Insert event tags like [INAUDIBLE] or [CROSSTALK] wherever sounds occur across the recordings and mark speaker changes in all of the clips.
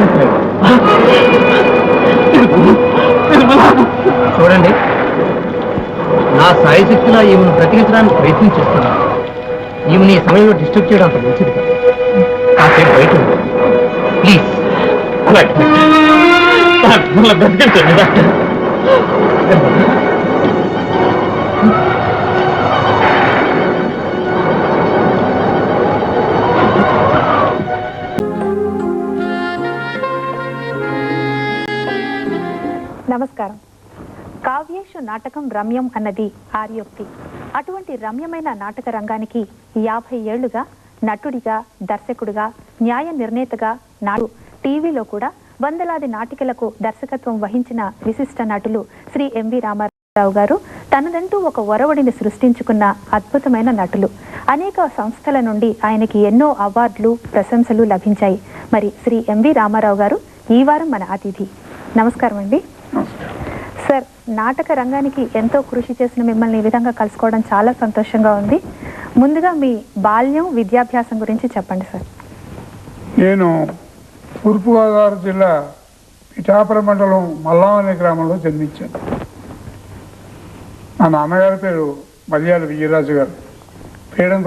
Speaker 1: రక్షించలేదు చూడండి. నా సాయశక్తిలో ఈమెను బ్రతికించడానికి ప్రయత్నం చేస్తున్నాను ఈమెను ఈ సమయంలో డిస్టర్బ్ చేయడం అంత మంచిది కాదు. కాసేపు బయట. ప్లీజ్ బ్రతికించండి. [LAUGHS] డాక్టర్
Speaker 2: నమస్కారం. కావ్యేషు నాటకం రమ్యం అన్నది ఆర్యోక్తి. అటువంటి రమ్యమైన నాటక రంగానికి యాభై ఏళ్ళుగా నటుడిగా దర్శకుడిగా న్యాయ నిర్ణేతగా నాడు టీవీలో కూడా వందలాది నాటికలకు దర్శకత్వం వహించిన విశిష్ట నటులు శ్రీ ఎంవి రామారావు గారు తనదంటూ ఒక ఒరవడిని సృష్టించుకున్న అద్భుతమైన నటులు. అనేక సంస్థల నుండి ఆయనకి ఎన్నో అవార్డులు ప్రశంసలు లభించాయి. మరి శ్రీ ఎంవి రామారావు గారు ఈ వారం మన అతిథి. నమస్కారం అండి సార్ నాటక రంగానికి ఎంతో కృషి చేసిన మిమ్మల్ని ఈ విధంగా కలుసుకోవడం చాలా సంతోషంగా ఉంది. ముందుగా మీ బాల్యం విద్యాభ్యాసం గురించి చెప్పండి సార్.
Speaker 3: నేను తూర్పుగోదావరి జిల్లా పిఠాపురం మండలం మల్లాం గ్రామంలో జన్మించాను. మా నాన్నగారి పేరు మల్యాల విజయరాజు గారు. ఫ్రీడమ్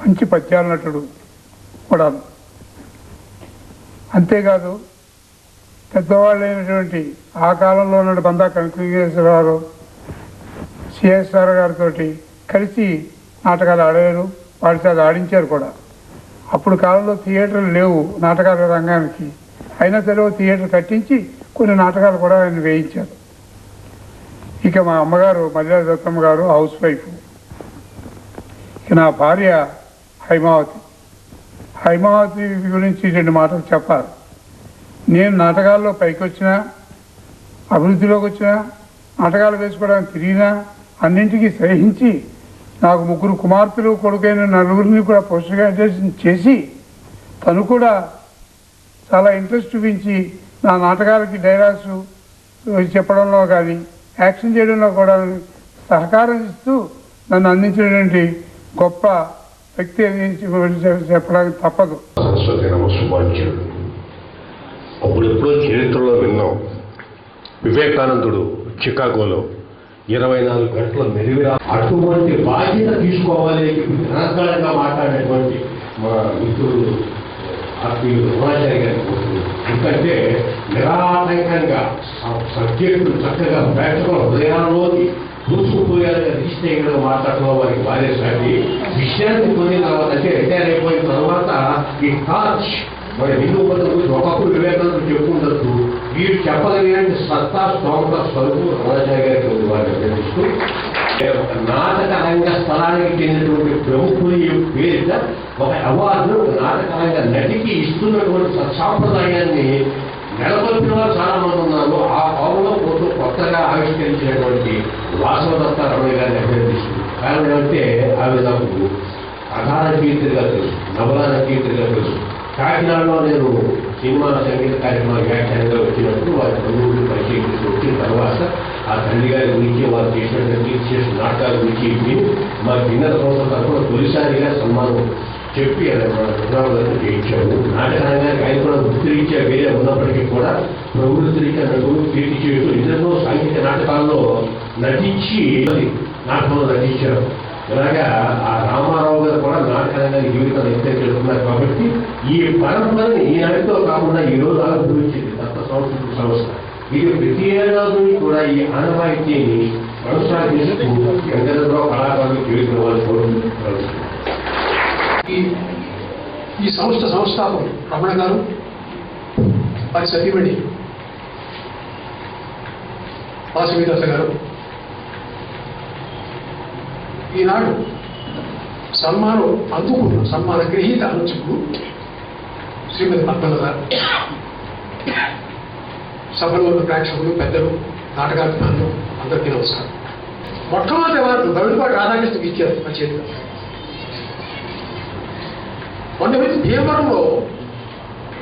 Speaker 3: మంచి పద్యాల నటుడు కూడా అంతేకాదు పెద్దవాళ్ళు అయినటువంటి ఆ కాలంలో ఉన్న బందా కనకలింగేశ్వరరావు సిఎస్ఆర్ గారితో కలిసి నాటకాలు ఆడారు వాటి చేత ఆడించారు కూడా. అప్పుడు కాలంలో థియేటర్లు లేవు నాటకాల రంగానికి. అయినా సరే థియేటర్ కట్టించి కొన్ని నాటకాలు కూడా ఆయన వేయించారు. ఇక మా అమ్మగారు మల్యాల దత్తమ్మ గారు హౌస్ వైఫ్. ఇక నా భార్య హైమావతి. హైమావతి గురించి రెండు మాటలు చెప్పాలి. నేను నాటకాల్లో పైకి వచ్చినా అభివృద్ధిలోకి వచ్చినా నాటకాలు వేసుకోవడానికి తిరిగినా అన్నింటికీ సహించి నాకు ముగ్గురు కుమార్తెలు కొడుకైన నలుగురిని కూడా పోస్ట్ చేసి తను కూడా చాలా ఇంట్రెస్ట్ చూపించి నా నాటకాలకి డైలాగ్స్ చెప్పడంలో కానీ యాక్షన్ చేయడంలో కూడా సహకారం ఇస్తూ నన్ను అందించినటువంటి గొప్ప వ్యక్తి అందించి చెప్పడానికి తప్పదు.
Speaker 4: అప్పుడెప్పుడో చరిత్రలో విన్నాం. వివేకానందుడు చికాగోలో ఇరవై నాలుగు గంటల మెరివిరా అటువంటి బాధ్యత తీసుకోవాలి నిరంతరంగా మాట్లాడేటువంటి మా మిత్రుడు ఆత్మీయుడు ద్రోణాచార్య గారి ఎందుకంటే నిరాటంకంగా ఆ సబ్జెక్టు చక్కగా ప్రేక్షకుల హృదయాల్లోకి దూసుకుపోయాలని రిజిస్టర్ మాట్లాడడం వారికి వారే సాటి విషయాన్ని పొందిన తర్వాత అంటే రిటైర్ అయిపోయిన తర్వాత ఈ టార్చ్ మరి హిందూ పద్ధతి గురించి ఒకప్పుడు వివేకానందుడు చెప్పుకుంటూ వీరు చెప్పగలిగిన సత్తా స్తోమత స్వరూపు ద్రోణాచార్య గారికి ఉంది వారిని అభ్యర్థిస్తూ నాటకరంగ స్థలానికి చెందినటువంటి ప్రముఖుల పేరిట ఒక అవార్డు నాటకరంగ నటికి ఇస్తున్నటువంటి సత్సాంప్రదాయాన్ని నెలకొల్పిన వారు చాలా మంది ఉన్నారు. ఆ పౌరులో పోతూ కొత్తగా ఆవిష్కరించినటువంటి వాసవదత్త రమణ గారిని అభ్యర్థిస్తుంది కారణం ఏమంటే ఆవిడ నాకు అగాధ కీర్తిగా తెలుసు నవలాన కీర్తిగా తెలుసు. కాకినాడలో నేను సినిమా సంగీత కార్యక్రమాలు వ్యాఖ్యానంగా వచ్చినప్పుడు వారి బంధువులు పరిచయం వచ్చిన తర్వాత ఆ తల్లి గారి గురించి వారు చేసినటువంటి చేసిన నాటకాల గురించి విని మా భిన్నత కోసం తరఫున తొలిసారిగా సన్మానం చెప్పి ఆయన మన కృష్ణావరం చేయించాము. నాటక ఆయన కూడా వృత్తిరీత్యా వేరే ఉన్నప్పటికీ కూడా ప్రవృత్తిరీత్యా నటుడు కీర్తి చేయడం ఎన్నెన్నో సాంఘిక నాటకాల్లో నటించి నాటకంలో నటించారు. ఇలాగా ఆ రామారావు గారు కూడా నాటకంగా జీవితం ఎంతో చేస్తున్నారు కాబట్టి ఈ పరంపరని ఈనాటితో కాకుండా ఈ రోజు అనుభవించింది దత్త సంస్కృతి సంస్థ. ఇది ప్రతి ఏడాది కూడా ఈ ఆనవాయితీని కొనసాగిస్తూ ఎందరిలో కళాకారులు జీవితం వాళ్ళు కోరుకుంటున్నారు
Speaker 5: ఈ సంస్థ సంస్థాపకులు రమణ గారు వారి సతీమణి వాసవిదత్త గారు ఈనాడు సన్మానం అందుకున్న సన్మాన గ్రహీత ఆలోచకులు శ్రీమతి పద్మలత సభలో ఉన్న ప్రేక్షకులు పెద్దలు నాటకాభిమానులు అందరికీ నమస్కారం. మొట్టమొదటి వారు గవిడిపాటి రాధాకృష్ణకి ఇచ్చారు మా చేతిలో. మొన్న భీమవరంలో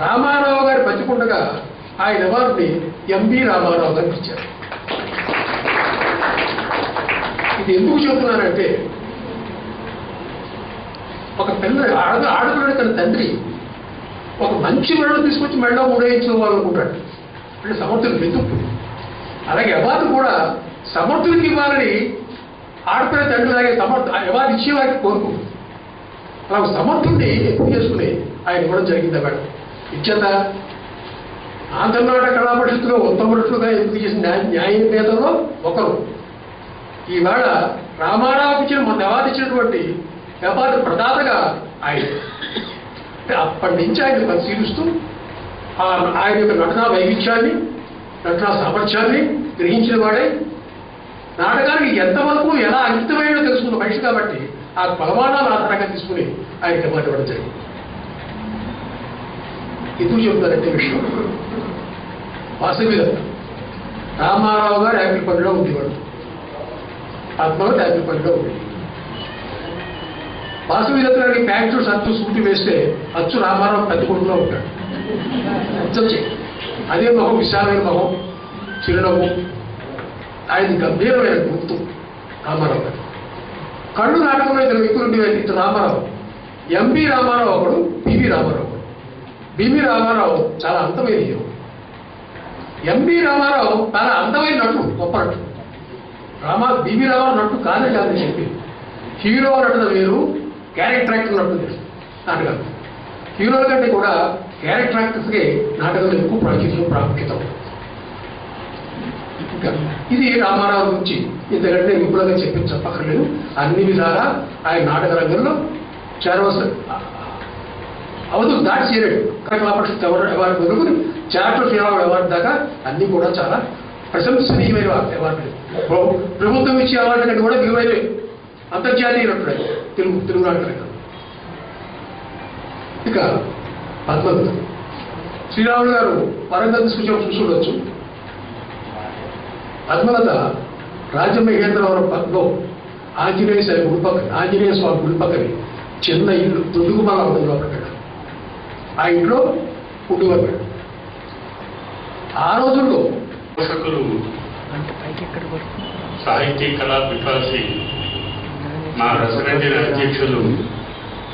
Speaker 5: రామారావు గారి పంచుకుంటగా ఆయన అవార్డుని ఎంబీ రామారావు గారికి ఇచ్చారు ఇది ఎందుకు చెబుతున్నానంటే ఒక పిల్ల ఆడ ఆడపిల్లడి తన తండ్రి. ఒక మంచి మెడలో తీసుకొచ్చి మెడలో మూడేయించిన వాళ్ళు అంటే సమర్థులు ఎందుకు అలాగే అబాధ కూడా సమర్థులకి ఇవ్వాలని ఆడపిల్ల తండ్రి లాగే సమర్థ అవార్డు ఇచ్చేవారికి కోరుకు. అలా ఒక సమర్థుడిని ఎక్కువ చేసుకుని ఆయన ఇవ్వడం జరిగింది అక్కడ ఇచ్చేత ఆంధ్రనాట కళా పరిషత్తులో ఉత్తమరుషులుగా ఎంపిక చేసిన న్యాయ న్యాయ ఒకరు. ఈవేళ రామారావుకి ఇచ్చిన మన అవార్డు ఇచ్చినటువంటి అవార్డు ప్రదాతగా ఆయన. అప్పటి నుంచి ఆయన పరిశీలిస్తూ ఆయన యొక్క నటనా వైవిధ్యాన్ని నటనా సామర్థ్యాన్ని గ్రహించిన వాడే నాటకానికి ఎంతవరకు ఎలా అంకితమైనో తెలుసుకున్న మనిషి కాబట్టి ఆ కొలమానాలు ఆధారంగా తీసుకుని ఆయన అవార్డు ఇవ్వడం జరిగింది. ఎందుకు చెప్తారంటే విషయం. వాసవి దత్త రామారావు గారు యాపిల్ పండులో ఉండేవాడు పద్మావతి యాపిల్ ఉంది. ఉండేది వాసవి దత్త ప్యాంటు సత్తు సూటి వేస్తే అచ్చు రామారావు పెద్ద ఉంటాడు. అచ్చొచ్చి అదే మొహం విశాలమైన మొహం చిరునవ్వు. ఆయన గంభీరమైన గుర్తు రామారావు గారు. కళ్ళు నాటకంలో ఇద్దరు వ్యక్తులు ఉండేవారు ఇటు రామారావు ఎంపీ రామారావు ఒకడు PV Ramarao BB BV Ramarao చాలా అందమైన హీరో. ఎంబి రామారావు చాలా అందమైన నటుడు గొప్ప నటుడు. రామా బీబీ రామారావు నట్టు కాదే కాదని చెప్పి. హీరో నటన వేరు క్యారెక్టర్ యాక్టర్ నటుడు నాటకాలు. హీరోల కంటే కూడా క్యారెక్టర్ యాక్టర్స్కి నాటకాలు ఎక్కువ ప్రాచుర్యం ప్రాముఖ్యత. ఇది రామారావు గురించి. ఇంతకంటే విపులంగా చెప్పి చెప్పక్కర్లేదు. అన్ని విధాలా ఆయన నాటక రంగంలో చేరవలసిన అవధు దాటి చేరాడు. కళా award award charter charitable award దాకా అన్నీ కూడా చాలా ప్రశంసనీయమైన అవార్డులు. ప్రభుత్వం ఇచ్చే అవార్డు కంటే కూడా విలువైనవి. అంతర్జాతీయ నటుడు తెలుగు తెలుగు నాటక ఇక పద్మనాభ శ్రీరాములు గారు పరంగా తీసుకొచ్చి చూసుండొచ్చు. పద్మలత రాజమహేంద్రవరం పద్మం ఆంజనేయ స్వామి గుడి పక్కన ఆంజనేయ స్వామి గుడి పక్కన చిన్న ఇల్లు తొడుగుమల ఉంది అక్కడ ఆ ఇంట్లో ఉండేవారు ఆ రోజుల్లో
Speaker 6: పోషకులు సాహితీ కళా వికాసి మా రసరంజన అధ్యక్షులు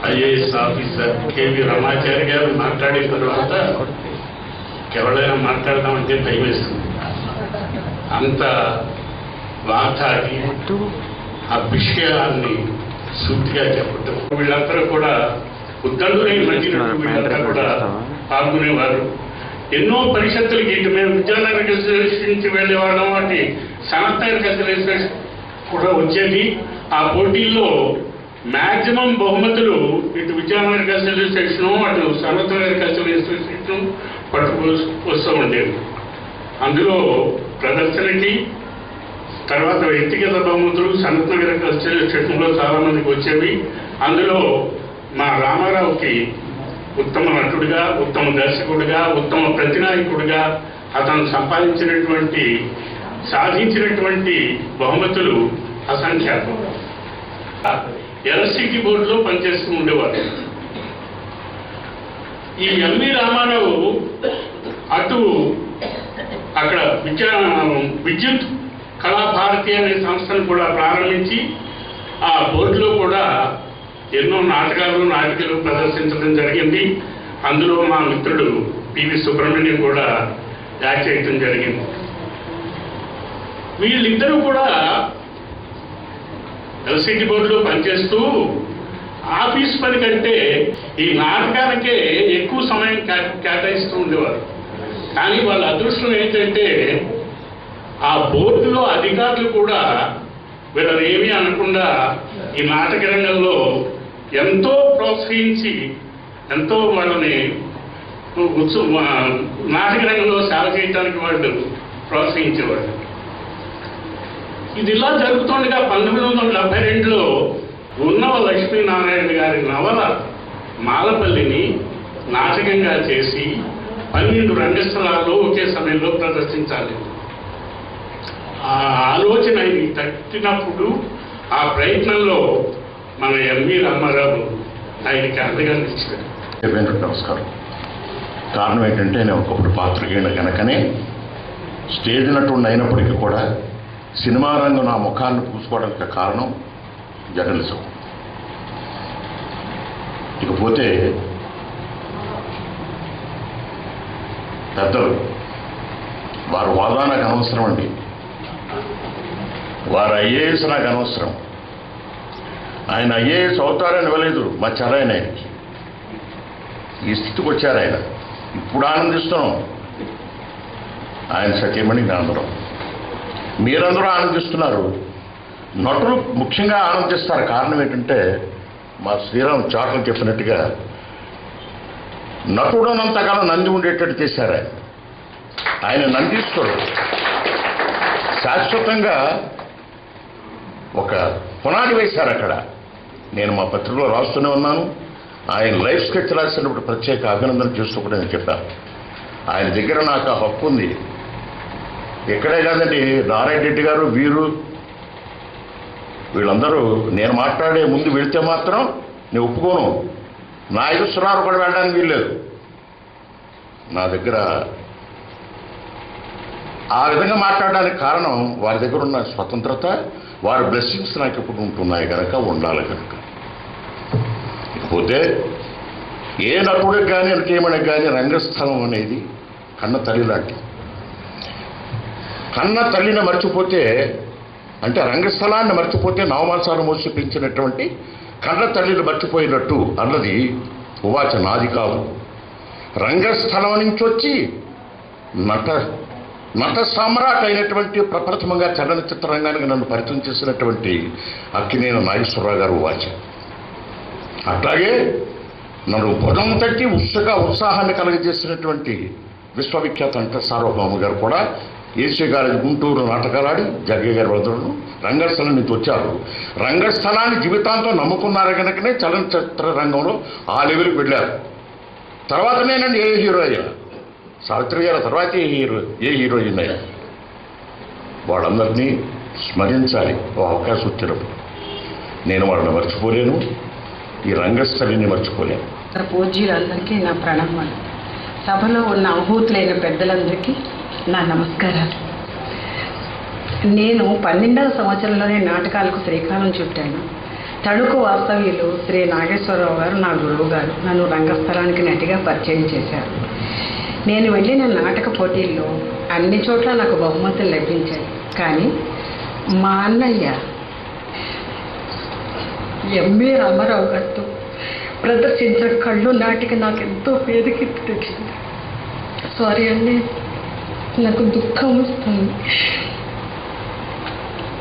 Speaker 6: ఐఏఎస్ ఆఫీసర్ కేవి రమాచారి గారు మాట్లాడిన తర్వాత ఎవరైనా మాట్లాడదామంటే భయం వేస్తుంది. అంత వాతాడి ఆ విషయాన్ని సూటిగా చెప్పటం. వీళ్ళందరూ కూడా ఉద్దండులై మధ్యనట్టు వీళ్ళంతా కూడా పాల్గొనేవారు. ఎన్నో పరిషత్తులకి ఇటు మేము విద్యానగర్ రిజర్వేషన్ నుంచి వెళ్ళేవాళ్ళం. వాటి సనత్నగర్ రిజర్వేషన్ కూడా వచ్చేది. ఆ పోటీల్లో మాక్సిమం బహుమతులు ఇటు విద్యానగర్ కల్చరల్ ఇన్స్టిట్యూషన్ అటు సనత్నగర్ కల్చరల్ ఇన్స్టిట్యూషన్ పట్టుకు వస్తూ ఉండేవి. అందులో ప్రదర్శనకి తర్వాత వ్యక్తిగత బహుమతులు సనత్ నగర కల్చరల్ ఇన్స్టిట్యూషన్లో చాలామందికి వచ్చేవి. అందులో మా రామారావుకి ఉత్తమ నటుడిగా ఉత్తమ దర్శకుడిగా ఉత్తమ ప్రతినాయకుడిగా అతను సంపాదించినటువంటి సాధించినటువంటి బహుమతులు అసంఖ్యాతం ఎల్సిటి బోర్డులో పనిచేస్తూ ఉండేవారు. ఈ ఎంవి రామారావు అటు అక్కడ విద్యా విద్యుత్ కళాభారతి అనే సంస్థను కూడా ప్రారంభించి ఆ బోర్డులో కూడా ఎన్నో నాటకాలు నాటికలు ప్రదర్శించడం జరిగింది. అందులో మా మిత్రుడు పివి సుబ్రహ్మణ్యం కూడా యాక్ట్ చేయడం జరిగింది. వీళ్ళిద్దరూ కూడా ఎల్సిటి బోర్డులో పనిచేస్తూ ఆఫీస్ పని కంటే ఈ నాటకానికే ఎక్కువ సమయం కే- కేటాయిస్తూ ఉండేవారు. కానీ వాళ్ళ అదృష్టం ఏంటంటే ఆ బోర్డులో అధికారులు కూడా వీళ్ళని ఏమీ అనకుండా ఈ నాటక రంగంలో ఎంతో ప్రోత్సహించి ఎంతో వాళ్ళని నాటక రంగంలో సేవ చేయడానికి వాళ్ళు ప్రోత్సహించేవాళ్ళు. ఇది ఇలా జరుగుతుండగా పంతొమ్మిది వందల డెబ్బై రెండులో ఉన్నవ లక్ష్మీనారాయణ గారి నవల మాలపల్లిని నాటకంగా చేసి పన్నెండు రంగస్థలాల్లో ఒకే సమయంలో ప్రదర్శించాలి. ఆ ఆలోచన ఇది తట్టినప్పుడు ఆ ప్రయత్నంలో మన ఎంవి రామారావు ఆయనకి అండగా నిలిచాడు
Speaker 7: నమస్కారం. కారణం ఏంటంటే నేను ఒకప్పుడు పాత్రికేయుడు కనుకనే స్టేజ్ నటుడు అయినప్పటికీ కూడా సినిమా రంగం నా ముఖాన్ని పూసుకోవడానికి కారణం జర్నలిజం. ఇకపోతే పెద్దలు వారు హోదా నాకు అనవసరం అండి. వారు ఐఏఎస్ నాకు అనవసరం. ఆయన ఐఏఎస్ అవుతారని ఇవ్వలేదు మా చరాయన ఈ స్థితికి వచ్చారు ఆయన. ఇప్పుడు ఆనందిస్తున్నాం. ఆయన సత్యమణి అందరం మీరందరూ ఆనందిస్తున్నారు. నటులు ముఖ్యంగా ఆనందిస్తారు. కారణం ఏంటంటే మా శ్రీరామ్ చాటలు చెప్పినట్టుగా నటుడనంతకాలం నంది ఉండేటట్టు చేశారు ఆయన. ఆయన నందిస్తాడు శాశ్వతంగా ఒక పునాది వేశారు అక్కడ. నేను మా పత్రికలో రాస్తూనే ఉన్నాను. ఆయన లైఫ్ స్కెచ్ రాసినప్పుడు ప్రత్యేక అభినందన చేస్తూ కూడా నేను చెప్పాను. ఆయన దగ్గర నాకు ఆ హక్కు ఉంది. ఇక్కడే కాదండి నారాయణ రెడ్డి గారు వీరు వీళ్ళందరూ నేను మాట్లాడే ముందు వెళితే మాత్రం నేను ఒప్పుకోను. నా ఎదుస్తున్నారు కూడా వెళ్ళడానికి వీల్లేదు. నా దగ్గర ఆ విధంగా మాట్లాడడానికి కారణం వారి దగ్గర ఉన్న స్వతంత్రత వారి బ్లెస్సింగ్స్ నాకు ఇప్పుడు ఉంటున్నాయి కనుక ఉండాలి కనుక ఇకపోతే ఏ నటుడికి కానీ నటీమణికి కానీ రంగస్థలం అనేది కన్న తల్లి లాంటిది. కన్న తల్లిని మర్చిపోతే అంటే రంగస్థలాన్ని మర్చిపోతే నవమాసాలు మోసిపించినటువంటి కన్న తల్లిని మర్చిపోయినట్టు అన్నది ఉవాచ నాది కాదు. రంగస్థలం నుంచి వచ్చి నట నట సామ్రాట్ అయినటువంటి ప్రప్రథమంగా చలనచిత్ర రంగానికి నన్ను పరిచయం చేసినటువంటి అక్కినేని నాగేశ్వరరావు గారు వాచ. అట్లాగే నన్ను భుజం తట్టి ఉత్సుక ఉత్సాహాన్ని కలగజేసినటువంటి విశ్వవిఖ్యాత అంటే సార్వభౌమ గారు కూడా ఏసీ కాలేజ్ గుంటూరు నాటకాలాడి జగ్గయ్య గారి వదలను రంగస్థలం నుంచి వచ్చారు. రంగస్థలాన్ని జీవితాంతం నమ్ముకున్నారు కనుకనే చలనచిత్ర రంగంలో ఆ లెవెల్కి వెళ్ళారు. తర్వాత నేనండి ఏ హీరో అయ్యా? సావిత్రి గారు తర్వాత ఏ హీరో ఏ హీరోయిన్ అయ్యా వాళ్ళందరినీ స్మరించాలి. ఓ అవకాశం వచ్చినప్పుడు. నేను వాళ్ళని మర్చిపోలేను. ఈ రంగస్థలిని మర్చిపోలేను.
Speaker 8: పూజ్యులందరికీ నా ప్రణామాలు. సభలో ఉన్న అవభూతులైన పెద్దలందరికీ నా నమస్కారాలు. నేను పన్నెండవ సంవత్సరంలోనే నాటకాలకు శ్రీకారం చుట్టాను. తణుకు వాస్తవ్యులు శ్రీ నాగేశ్వరరావు గారు నా గురువు గారు. నన్ను రంగస్థలానికి నటిగా పరిచయం చేశారు. నేను వెళ్ళిన నాటక పోటీల్లో అన్ని చోట్ల నాకు బహుమతులు లభించాయి. కానీ మా అన్నయ్య ఎంఏ రామారావు గారితో ప్రదర్శించిన కళ్ళు నాటికి నాకు ఎంతో పేరుకి తెచ్చింది. సారీ అండి. నాకు దుఃఖం వస్తుంది.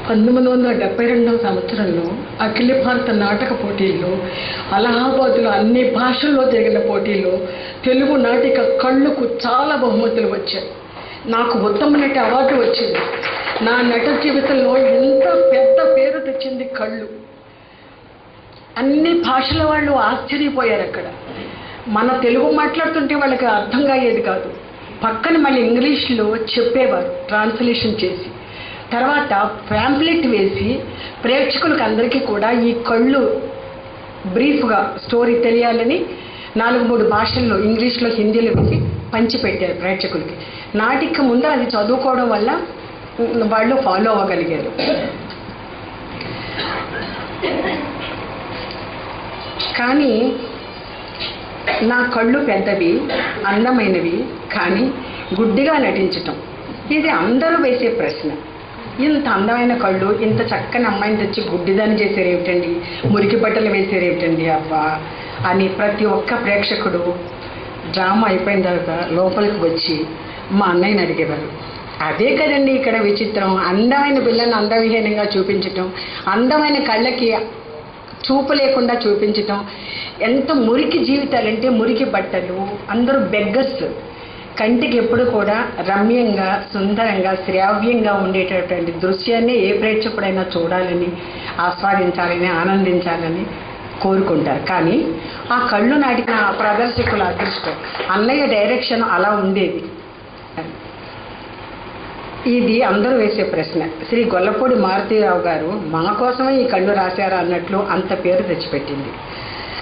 Speaker 8: పంతొమ్మిది వందల డెబ్బై రెండవ సంవత్సరంలో అఖిల భారత నాటక పోటీల్లో అలహాబాద్లో అన్ని భాషల్లో జరిగిన పోటీల్లో తెలుగు నాటిక కళ్ళుకు చాలా బహుమతులు వచ్చాయి. నాకు ఉత్తమ నటి అవార్డు వచ్చింది. నా నట జీవితంలో ఎంత పెద్ద పేరు తెచ్చింది కళ్ళు. అన్ని భాషల వాళ్ళు ఆశ్చర్యపోయారు అక్కడ మన తెలుగు మాట్లాడుతుంటే వాళ్ళకి అర్థం కాయేది కాదు. పక్కన మళ్ళీ ఇంగ్లీష్లో చెప్పేవారు ట్రాన్స్లేషన్ చేసి. తర్వాత ఫ్యాంప్లెట్ వేసి ప్రేక్షకులకు అందరికీ కూడా ఈ కళ్ళు బ్రీఫ్గా స్టోరీ తెలియాలని నాలుగు మూడు భాషల్లో ఇంగ్లీష్లో హిందీలో వేసి పంచిపెట్టారు ప్రేక్షకులకి. నాటిక ముందు అది చదువుకోవడం వల్ల వాళ్ళు ఫాలో అవ్వగలిగారు. కానీ నా కళ్ళు పెద్దవి అందమైనవి కానీ గుడ్డిగా నటించటం. ఇది అందరూ వేసే ప్రశ్న. ఇంత అందమైన కళ్ళు ఇంత చక్కని అమ్మాయిని తెచ్చి గుడ్డిదాన్ని చేశారు ఏమిటండి మురికి బట్టలు వేసారు ఏమిటండి అబ్బా! అని ప్రతి ఒక్క ప్రేక్షకుడు డ్రామా అయిపోయిన తర్వాత లోపలికి వచ్చి మా అన్నయ్యని అడిగేవారు. అదే కదండి ఇక్కడ విచిత్రం. అందమైన పిల్లల్ని అందవిహీనంగా చూపించటం అందమైన కళ్ళకి చూపు లేకుండా చూపించటం. ఎంత మురికి జీవితాలంటే మురికి బట్టలు అందరూ బెగ్గర్స్. కంటికి ఎప్పుడు కూడా రమ్యంగా సుందరంగా శ్రావ్యంగా ఉండేటటువంటి దృశ్యాన్ని ఏ ప్రేక్షకుడైనా చూడాలని ఆస్వాదించాలని ఆనందించాలని కోరుకుంటారు. కానీ ఆ కళ్ళు నాటిన ఆ ప్రదర్శకుల అదృష్టం అన్నయ్య డైరెక్షన్ అలా ఉండేది. ఇది అందరూ వేసే ప్రశ్న. శ్రీ గొల్లపూడి మారుతీరావు గారు మన కోసమే ఈ కళ్ళు రాశారు అన్నట్లు అంత పేరు తెచ్చిపెట్టింది.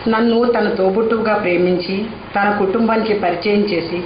Speaker 8: నన్ను తన తోబుట్టువుగా ప్రేమించి తన కుటుంబానికి పరిచయం చేసి